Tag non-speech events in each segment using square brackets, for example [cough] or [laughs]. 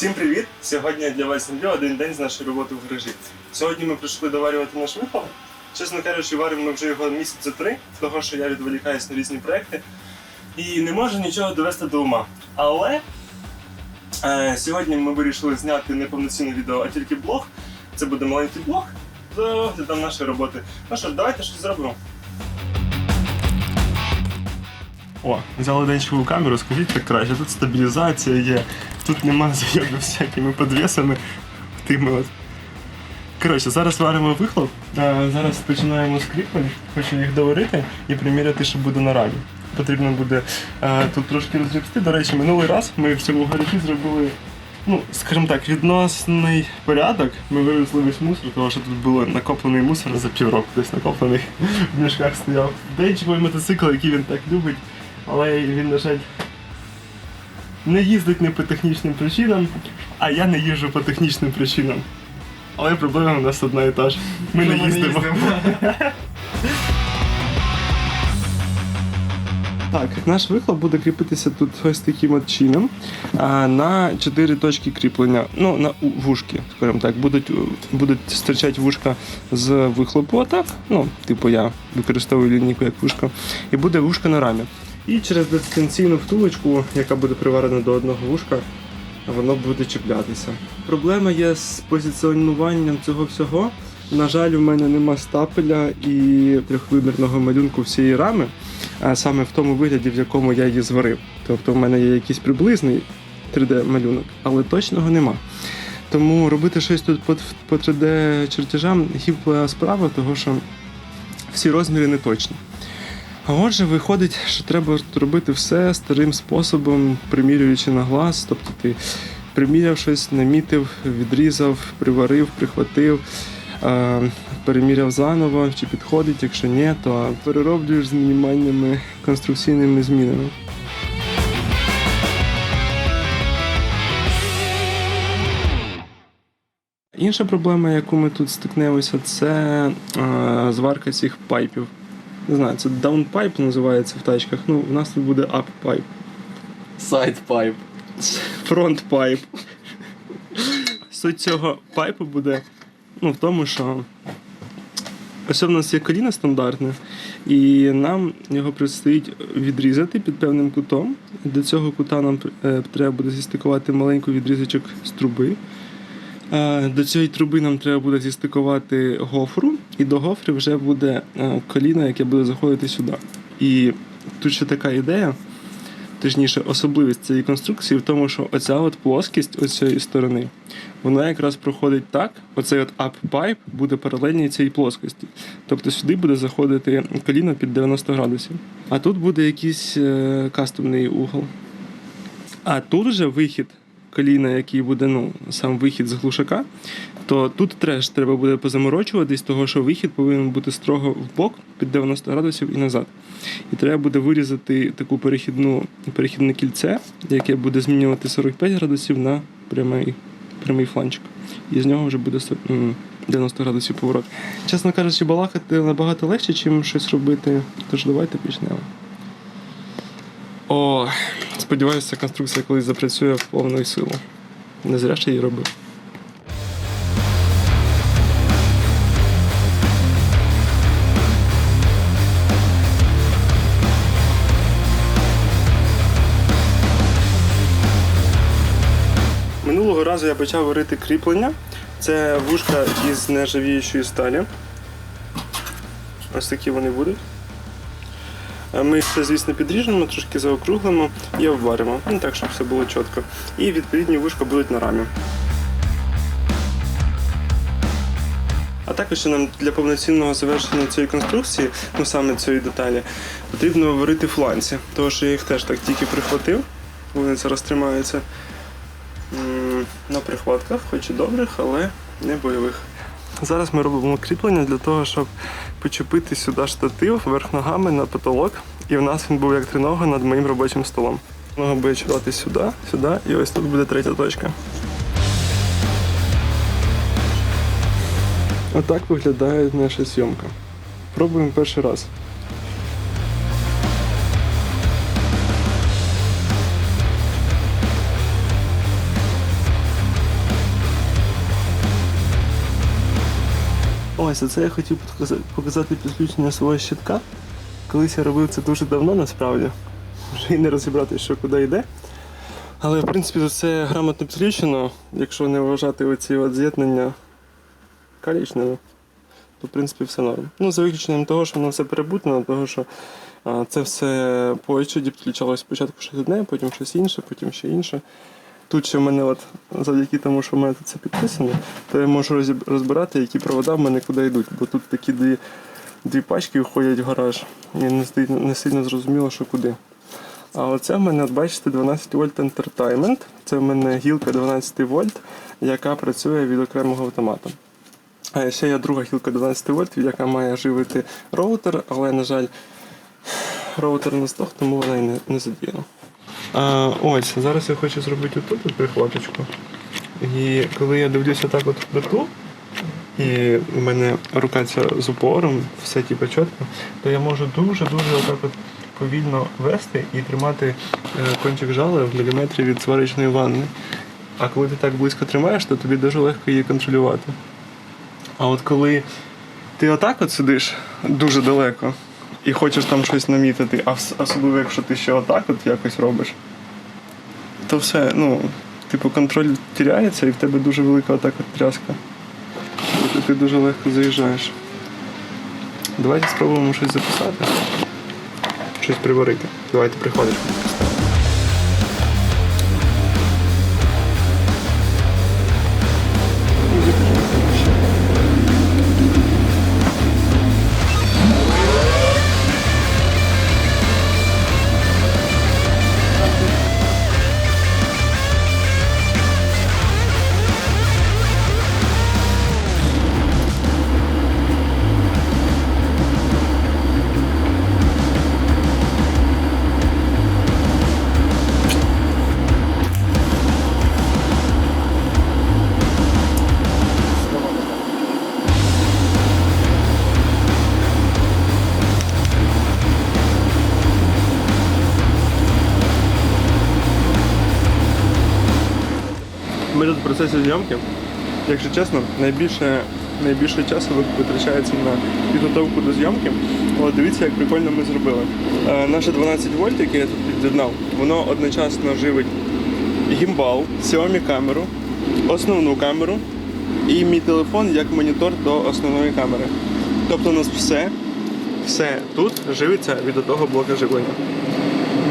Всім привіт! Сьогодні для вас відео один день з нашої роботи в гаражі. Сьогодні ми прийшли доварювати наш вихлоп. Чесно кажучи, варимо ми вже його місяця три, того що я відволікаюсь на різні проекти і не можу нічого довести до ума. Але е, сьогодні ми вирішили зняти не повноцінне відео, а тільки блог. Це буде маленький блог з оглядом нашої роботи. Ну що ж, давайте щось зробимо. О, взяли денчикову камеру, скажіть так краще. Тут стабілізація є, тут нема зайоби всякими підвісами. Тими от. Коротше, зараз варимо вихлоп. Зараз починаємо з кріплень, хочу їх доварити і приміряти, що буде на рані. Потрібно буде а, тут трошки розгребсти. До речі, минулий раз ми в цьому гаражі зробили, ну, скажімо так, відносний порядок. Ми вивезли весь мусор, тому що тут було накоплений мусор за півроку, десь накоплений в мішках стояв. Денчиковий мотоцикл, який він так любить, але він, на жаль, не їздить не по технічним причинам, а я не їжджу по технічним причинам. Але проблема у нас одна і та ж. Ми не їздимо. [laughs] Так, наш вихлоп буде кріпитися тут ось таким от чином на чотири точки кріплення. Ну, на вушки, скажімо так, будуть, у- будуть стирчати вушка з вихлопу отак. Ну, типу я використовую лінійку як вушка. І буде вушка на рамі. І через дистанційну втулочку, яка буде приварена до одного вушка, воно буде чіплятися. Проблема є з позиціонуванням цього всього. На жаль, у мене нема стапеля і трьохвимірного малюнку всієї рами, а саме в тому вигляді, в якому я її зварив. Тобто в мене є якийсь приблизний 3D-малюнок, але точного нема. Тому робити щось тут по, по 3D-чертежам гіпла справа, того що всі розміри не точні. А отже, виходить, що треба робити все старим способом, примірюючи на глаз. Тобто ти приміряв щось, намітив, відрізав, приварив, прихватив, переміряв заново, чи підходить, якщо ні, то перероблюєш з мінімальними конструкційними змінами. Інша проблема, яку ми тут стикнемося, це зварка цих пайпів. Не знаю, це даунпайп називається в тачках. Ну, у нас тут буде аппайп. Сайдпайп. Фронтпайп. Суть цього пайпу буде ну, в тому, що ось у нас є коліно стандартне, і нам його предстоїть відрізати під певним кутом. До цього кута нам е, треба буде зістикувати маленький відрізочок з труби. Е, До цієї труби нам треба буде зістикувати гофру, і до гофри вже буде е, коліно, яке буде заходити сюди. І тут ще така ідея, точніше, особливість цієї конструкції в тому, що оця от плоскість ось цієї сторони, вона якраз проходить так, оцей от up-pipe буде паралельній цій плоскості. Тобто сюди буде заходити коліно під 90 градусів. А тут буде якийсь е, кастомний угол. А тут вже вихід коліна, який буде ну, сам вихід з глушака, то тут теж треба буде позаморочуватись, того що вихід повинен бути строго в бок під 90 градусів і назад. І треба буде вирізати таку перехідну, перехідне кільце, яке буде змінювати 45 градусів на прямий, прямий фланчик. І з нього вже буде 90 градусів поворот. Чесно кажучи, балакати набагато легше, ніж щось робити. Тож давайте почнемо. О, сподіваюся, конструкція колись запрацює в повну силу. Не зря ж її робив. Минулого разу я почав варити кріплення. Це вушка із нержавіючої сталі. Ось такі вони будуть. Е, Ми все, звісно, підріжемо, трошки заокруглимо і обваримо. Ну так, щоб все було чітко. І відповідні вушка будуть на рамі. А також нам для повноцінного завершення цієї конструкції, ну саме цієї деталі, потрібно варити фланці. Тому що я їх теж так тільки прихватив. Вони зараз тримаються на прихватках, хоч і добрих, але не бойових. Зараз ми робимо кріплення для того, щоб почепити сюди штатив верх ногами на потолок, і в нас він був як тринога над моїм робочим столом. Нога буде чувати сюди, сюди, і ось тут буде третя точка. Отак виглядає наша зйомка. Пробуємо перший раз. Ось, а це я хотів показати підключення свого щитка. Колись я робив це дуже давно насправді. Вже і не розібрати, що куди йде. Але в принципі все грамотно підключено, якщо не вважати оці з'єднання коричневе, то в принципі все норм. Ну, за виключенням того, що воно все перебутано, того що а, це все по HUD підключалось спочатку щось одне, потім щось інше, потім ще інше. Тут ще в мене, от, завдяки тому, що в мене тут це підписано, то я можу розбирати, які провода в мене куди йдуть. Бо тут такі дві, дві пачки входять в гараж. І не, не сильно зрозуміло, що куди. А оце в мене, от бачите, 12 вольт Entertainment. Це в мене гілка 12 вольт, яка працює від окремого автомата. А ще є друга гілка 12 вольт, яка має живити роутер, але, на жаль, роутер не здох, тому вона і не, не задіяна. А, ось, зараз я хочу зробити отут от прихваточку. І коли я дивлюся так от в плиту, і в мене рука ця з упором, все типу чітко, то я можу дуже-дуже отак от повільно вести і тримати е, кончик жала в міліметрі від сварочної ванни. А коли ти так близько тримаєш, то тобі дуже легко її контролювати. А от коли ти отак от сидиш дуже далеко і хочеш там щось намітити, а особливо якщо ти ще отак от якось робиш, то все, ну, типу, контроль тіряється і в тебе дуже велика отак от тряска. І ти дуже легко заїжджаєш. Давайте спробуємо щось записати. Щось приварити. Давайте приходити. Процесі зйомки. Якщо чесно, найбільше, найбільше часу витрачається на підготовку до зйомки. От дивіться, як прикольно ми зробили. Е, наше 12 вольт, яке я тут під'єднав, воно одночасно живить гімбал, Xiaomi камеру, основну камеру і мій телефон як монітор до основної камери. Тобто у нас все, все тут живиться від одного блока живлення.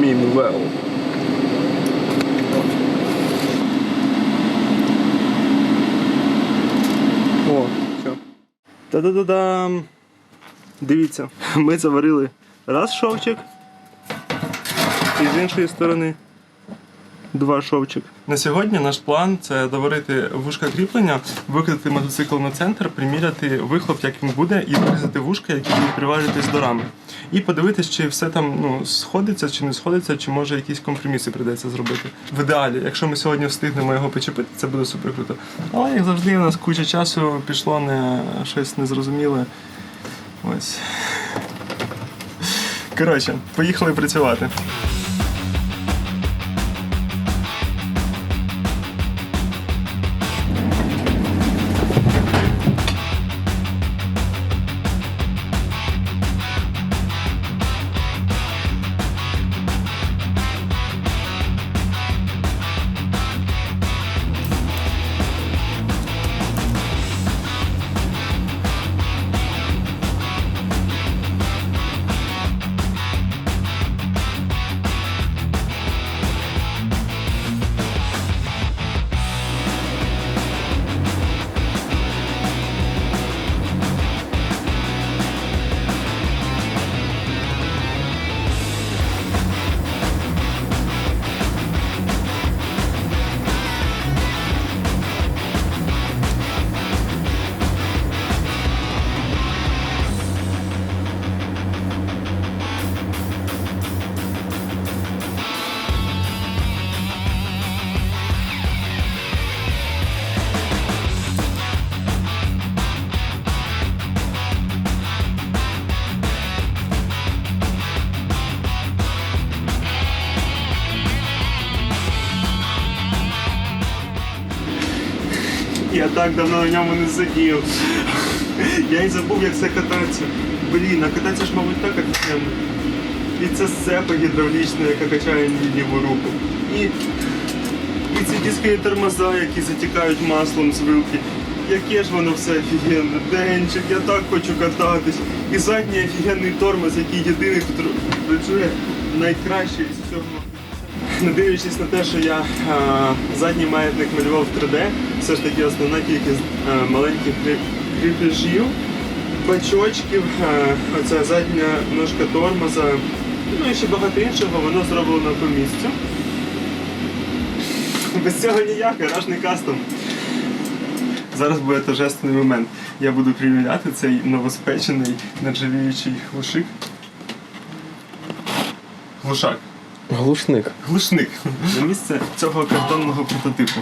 Meanwhile. Та-да-да-дам. Дивіться, ми заварили раз шовчик. І з іншої сторони два шовчик. На сьогодні наш план це доварити вушка кріплення, викрити мотоцикл на центр, приміряти вихлоп, як він буде, і вирізати вушка, які будуть приваритись до рами. І подивитись, чи все там ну, сходиться, чи не сходиться, чи може якісь компроміси прийдеться зробити. В ідеалі, якщо ми сьогодні встигнемо його почепити, це буде супер круто. Але як завжди, у нас куча часу пішло на щось незрозуміле. Ось. Коротше, поїхали працювати. Так давно на ньому не сидів. Я й забув, як це кататися. Блін, а кататися ж, мабуть, так офігенно. І це сцепа гідравлічна, яка качає ліву руку. І, і ці дискові тормоза, які затікають маслом з вилки. Яке ж воно все офігенне. Денчик, я так хочу кататись. І задній офігенний тормоз, який єдиний тут працює найкращий з всього. Не дивлячись на те, що я е, задній маятник малював в 3D, все ж таки основна кількість е, маленьких крі- кріпежів, бачочків, е, оця задня ножка тормоза, ну і ще багато іншого, воно зроблено по місцю. Без цього ніяк, гаражний кастом. Зараз буде торжественний момент. Я буду приміряти цей новоспечений нержавіючий глушик. Глушак. Глушник. Глушник на місце цього картонного прототипу.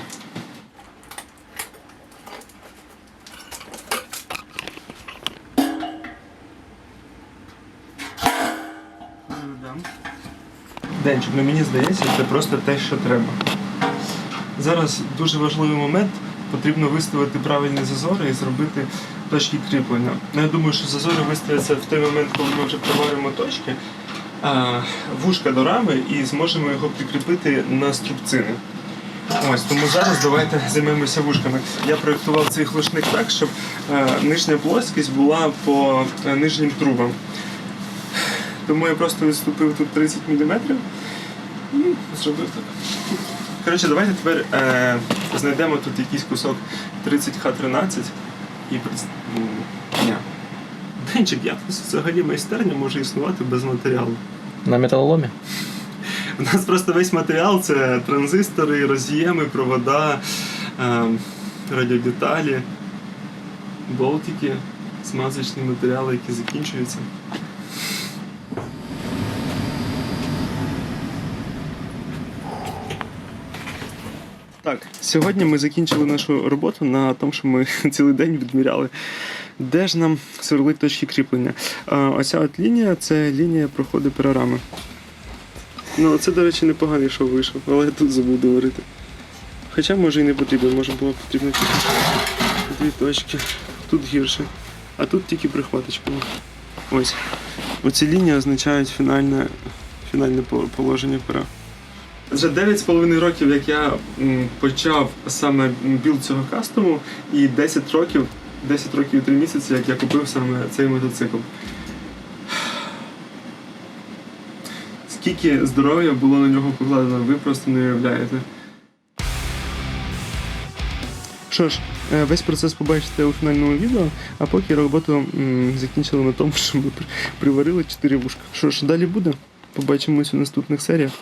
Денчик, ну мені здається, це просто те, що треба. Зараз дуже важливий момент. Потрібно виставити правильні зазори і зробити точки кріплення. Ну, я думаю, що зазори виставляться в той момент, коли ми вже приваримо точки, вушка до рами і зможемо його прикріпити на струбцини. Ось тому зараз давайте займемося вушками. Я проєктував цей глушник так, щоб е, нижня плоскість була по е, нижнім трубам. Тому я просто відступив тут 30 мм і зробив так. Коротше, давайте тепер е, знайдемо тут якийсь кусок 30Х13 і приц- ні. Денчик, як взагалі майстерня може існувати без матеріалу? На металоломі? У нас просто весь матеріал це транзистори, роз'єми, провода, е, радіодеталі, болтики, смазочні матеріали, які закінчуються. Так, сьогодні ми закінчили нашу роботу на тому, що ми [laughs] цілий день відміряли, де ж нам сверлить точки кріплення. Оця от лінія це лінія проходу пірорами. Ну, це, до речі, непоганий шоу вийшов, але я тут забув говорити. Хоча може і не потрібно, може було потрібно дві точки. Тут гірше. А тут тільки прихваточка. Ось. Оці лінії означають фінальне, фінальне положення пера. Вже 9,5 років, як я почав саме білд цього кастому, і 10 років, 10 років і 3 місяці, як я купив саме цей мотоцикл. Скільки здоров'я було на нього покладено, ви просто не уявляєте. Що ж, е, весь процес побачите у фінальному відео, а поки роботу м, закінчили на тому, [laughs] що ми приварили 4 вушка. Що ж, далі буде. Побачимось у наступних серіях.